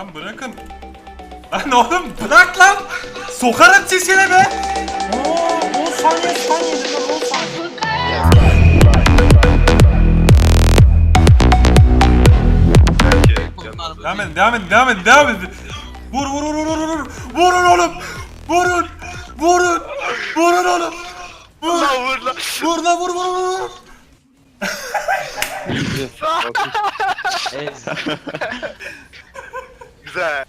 Lan bırakın. Lan oğlum bırak lan. Sokarım sesine be. Oo, 10 saniye saniye lan 10 saniye. Devam edin devam edin devam edin devam edin. Vur vur vur vur vur vur. Vurun oğlum. Vurun. Vurun. Vurun oğlum. Vur. vur lan. Vur lan vur vur vur. vur. Güzel.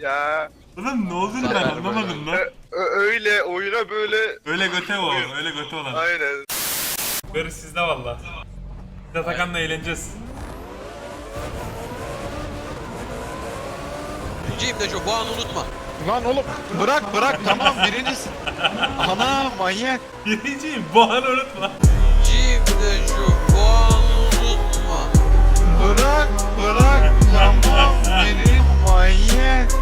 Ya Oğlum ne olduğunu ben anlamadım lan. ö- öyle oyuna böyle Öyle göte o. Öyle göte olan. aynen. Barış sizde valla. Biz Atakan'la eğleneceğiz. Cim de şu bu anı unutma. Lan oğlum bırak bırak tamam birincisin. Ana manyak. Birinciyim bu anı unutma. Cim de şu bu anı unutma. Bırak bırak tamam biri manyak.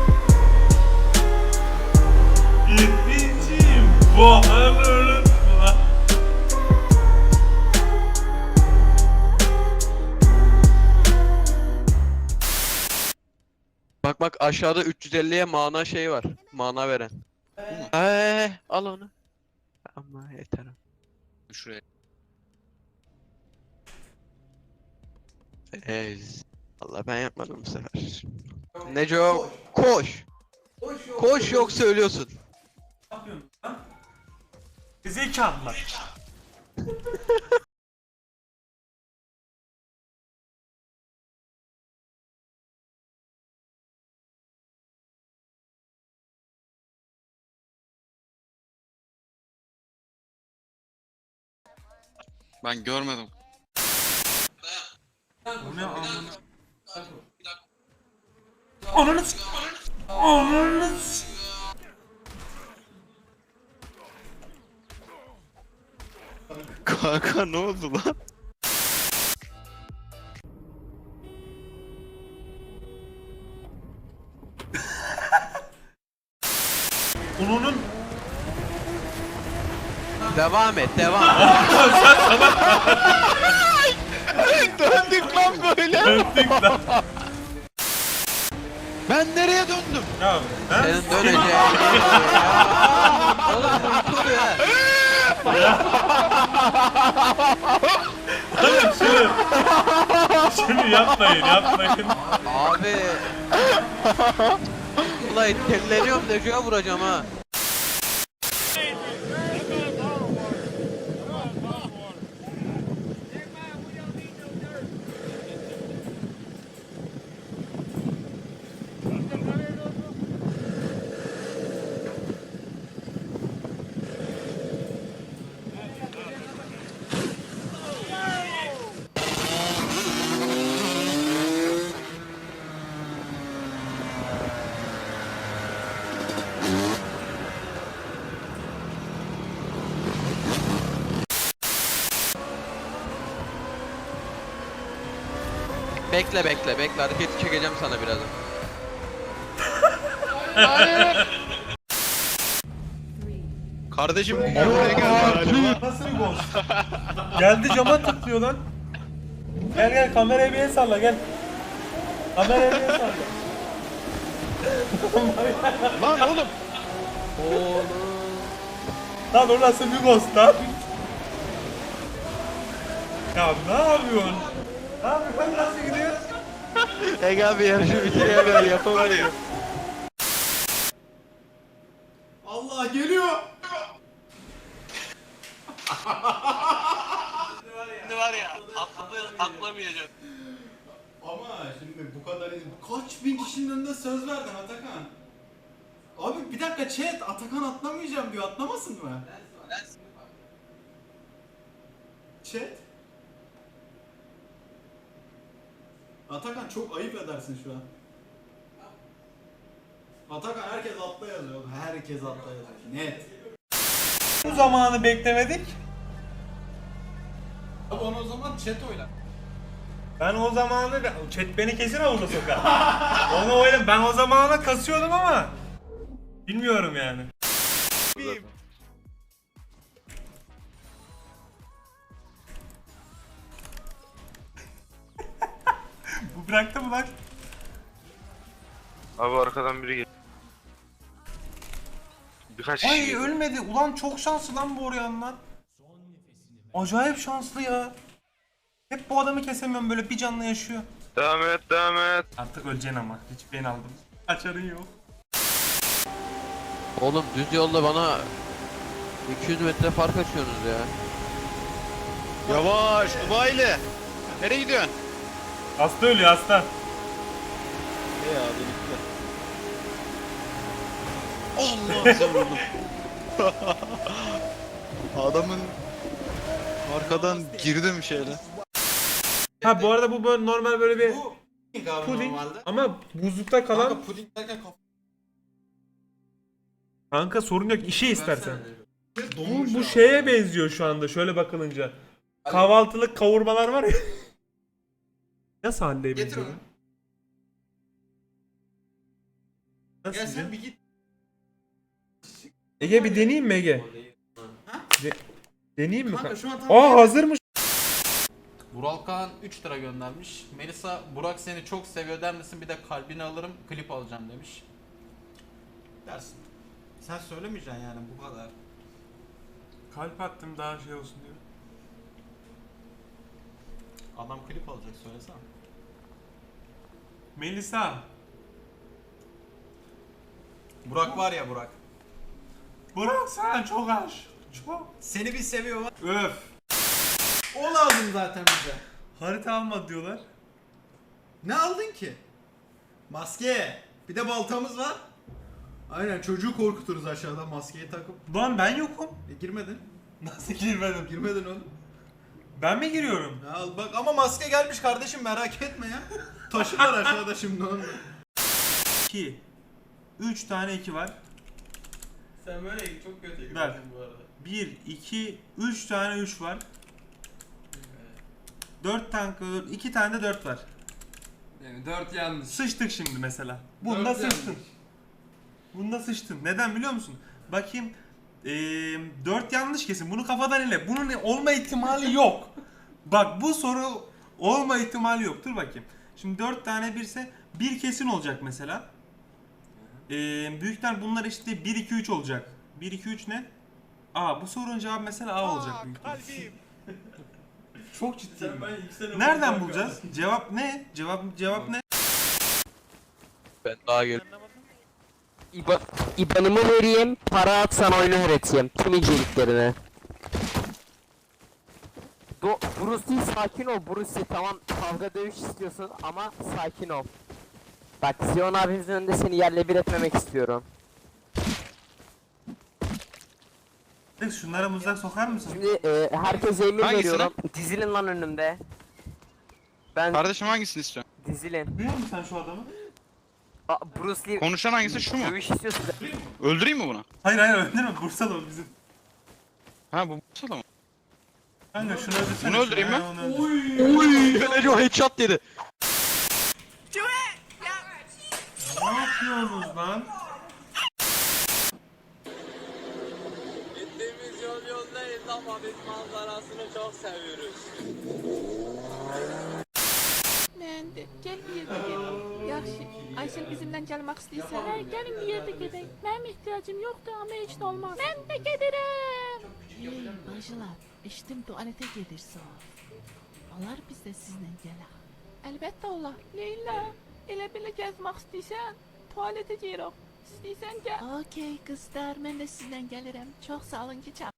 Anı unutma. Bak bak aşağıda 350'ye mana şey var. Mana veren. Eee al onu. Ama yeter. Şuraya. Ez. Allah ben yapmadım bu sefer. Neco koş. Koş yok söylüyorsun. Ne yapıyorsun lan? Zekalılar. Ben görmedim. Bu ne Ananı s- Ananı s- Kanka ne oldu lan? Ununun Devam et devam. Döndük lan böyle. döndük lan. Ben nereye döndüm? Ya ben Senin döneceğin yer Oğlum dur ya. Oğlum şunu Şunu yapmayın yapmayın. Abi. Vallahi telleniyorum Neco'ya vuracağım ha. Bekle bekle bekle hareketi çekeceğim sana birazdan. Kardeşim buraya gel galiba. Nasıl bir gol? Geldi cama tıklıyor lan. Gel gel kameraya bir el salla gel. Kameraya bir el salla. Lan oğlum. Lan o nasıl bir ghost lan? Ya ne yapıyorsun? Yapıyorsun? Nasıl gidiyor? Ege abi yarışı bitiremiyor yapamıyor. Allah geliyor. Ne var ya? Atlamayacak. Ama şimdi bu kadar kaç bin kişinin önünde söz verdin Atakan. Abi bir dakika chat Atakan atlamayacağım diyor atlamasın mı? Chat. Atakan çok ayıp edersin şu an. Atakan herkes atla yazıyor. Herkes atla yazıyor. Net. Bu zamanı beklemedik. Abi onu o zaman chat oyla. Ben o zamanı chat beni kesin havuza sokar. Onu oynam ben o zamana kasıyordum ama bilmiyorum yani. Bıraktı mı lan? Abi arkadan biri geliyor. Birkaç kişi Ay geliyor. ölmedi. Ulan çok şanslı lan bu Oryan lan. Acayip şanslı ya. Hep bu adamı kesemiyorum böyle bir canlı yaşıyor. Devam et devam et. Artık öleceksin ama. Hiç ben aldım. Açarın yok. Oğlum düz yolda bana 200 metre fark açıyorsunuz ya. Yavaş Dubaylı. Nereye gidiyorsun? Hasta ölüyor hasta. Ya birlikte. Allah savurdum. Adamın arkadan girdim şeyle. Ha bu arada bu böyle normal böyle bir Bu puding abi puding normalde. ama buzlukta kalan Kanka puding derken kaf- kanka sorun yok işe istersen. Bu, bu abi. şeye benziyor şu anda şöyle bakılınca. Kahvaltılık kavurmalar var ya. Nasıl Getir benziyor? onu. Nasıl Gel sen ya? bir git. Ege bir deneyeyim mi Ege? Ha? De- deneyeyim mi? Kanka Kanka, şu an tam Aa hazırmış. Vural Kağan 3 lira göndermiş. Melisa Burak seni çok seviyor der misin? Bir de kalbini alırım klip alacağım demiş. Dersin. Sen söylemeyeceksin yani bu kadar. Kalp attım daha şey olsun diyor. Adam klip alacak söylesene. Melisa. Burak var ya Burak. Burak sen çok aç. Çok. Seni bir seviyor var. Öf. O lazım zaten bize. Harita alma diyorlar. Ne aldın ki? Maske. Bir de baltamız var. Aynen çocuğu korkuturuz aşağıda maskeyi takıp. Lan ben yokum. E girmedin. Nasıl girmedim? Girmedin oğlum. Ben mi giriyorum? Ya al bak ama maske gelmiş kardeşim merak etme ya. Taşı var aşağıda şimdi onun. 2. 3 tane 2 var. Sen böyle çok kötü Ver. bu arada. 1, 2, 3 tane 3 var. 4 tane 2 tane de 4 var. Yani 4 yanlış. Sıçtık şimdi mesela. Bunda Dört sıçtın. yanlış. Bunda sıçtın. Neden biliyor musun? Bakayım. Ee, 4 yanlış kesin. Bunu kafadan ile. Bunun olma ihtimali yok. Bak bu soru olma ihtimali yok. Dur bakayım. Şimdi 4 tane birse bir kesin olacak mesela. Ee, büyükler bunlar işte 1 2 3 olacak. 1 2 3 ne? A. Bu sorunun cevabı mesela A olacak büyük ihtimalle. Çok ciddiyim. ben. Nereden bulacağız? Cevap ne? Cevap cevap ne? Ben daha gel. İba İban'ımı vereyim, para at sana oyunu öğreteyim. Tüm inceliklerini. Do Bruce Lee sakin ol Bruce Lee tamam kavga dövüş istiyorsun ama sakin ol. Bak Zion abimizin önünde seni yerle bir etmemek istiyorum. Alex şunlara mızrak sokar mısın? Şimdi e, herkese emir Hangisine? veriyorum. Dizilin lan önümde. Ben Kardeşim hangisini istiyorsun? dizilin. Biliyor musun sen şu adamı? Aa, Bruce Lee Konuşan hangisi şu mu? dövüş istiyorsun. Öldüreyim mi bunu? Hayır hayır öldürme Bursalı o bizim. Ha bu Bursa'da mı? Kanka şunu öldürsene. Bunu öldüreyim mi? öldür. Uy, Feleco headshot dedi. Ne yapıyorsunuz lan? Gittiğimiz yol yol değil ama biz manzarasını çok seviyoruz. Mən də gəl bir yerdə gedək. Yaxşı. Ayşən bizimlə gəlmək istəyirsən? Hə, gəlin bir yerdə gedək. Mənim ehtiyacım yoxdur, amma heç nə olmaz. Mən də gedirəm. Hey, bacılar, eşitdim tualetə gedirsiniz. Olar biz də sizlə gələk. Əlbəttə olar. Leyla, elə belə gəzmək istəyirsən, tualetə gedirik. İstəyirsən gəl. Okay, qızlar, mən də sizlə gəlirəm. Çox sağ olun ki, çağ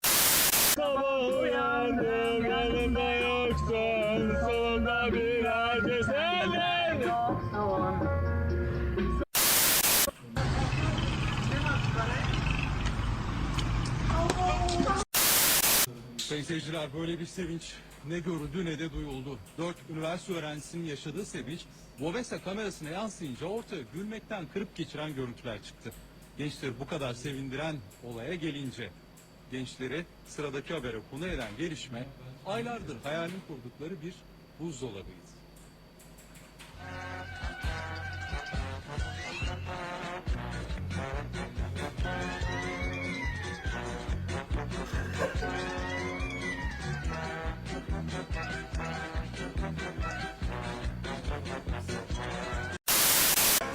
Sayın seyirciler böyle bir sevinç ne görüldü ne de duyuldu. Dört üniversite öğrencisinin yaşadığı sevinç Vovesa kamerasına yansıyınca ortaya gülmekten kırıp geçiren görüntüler çıktı. Gençleri bu kadar sevindiren olaya gelince gençleri sıradaki habere konu eden gelişme aylardır hayalini kurdukları bir buzdolabıydı.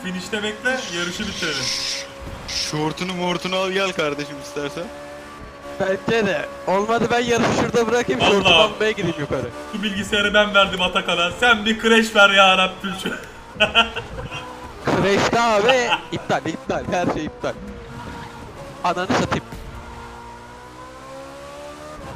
Finişte bekle, yarışı bitirelim. Şortunu mortunu al gel kardeşim istersen. Bence de. Olmadı ben yarışı şurada bırakayım Vallahi. şortu bombaya gideyim yukarı. Şu bilgisayarı ben verdim Atakan'a. Sen bir crash ver ya Rabbim şu. Crash'te abi iptal iptal her şey iptal. Ananı satayım.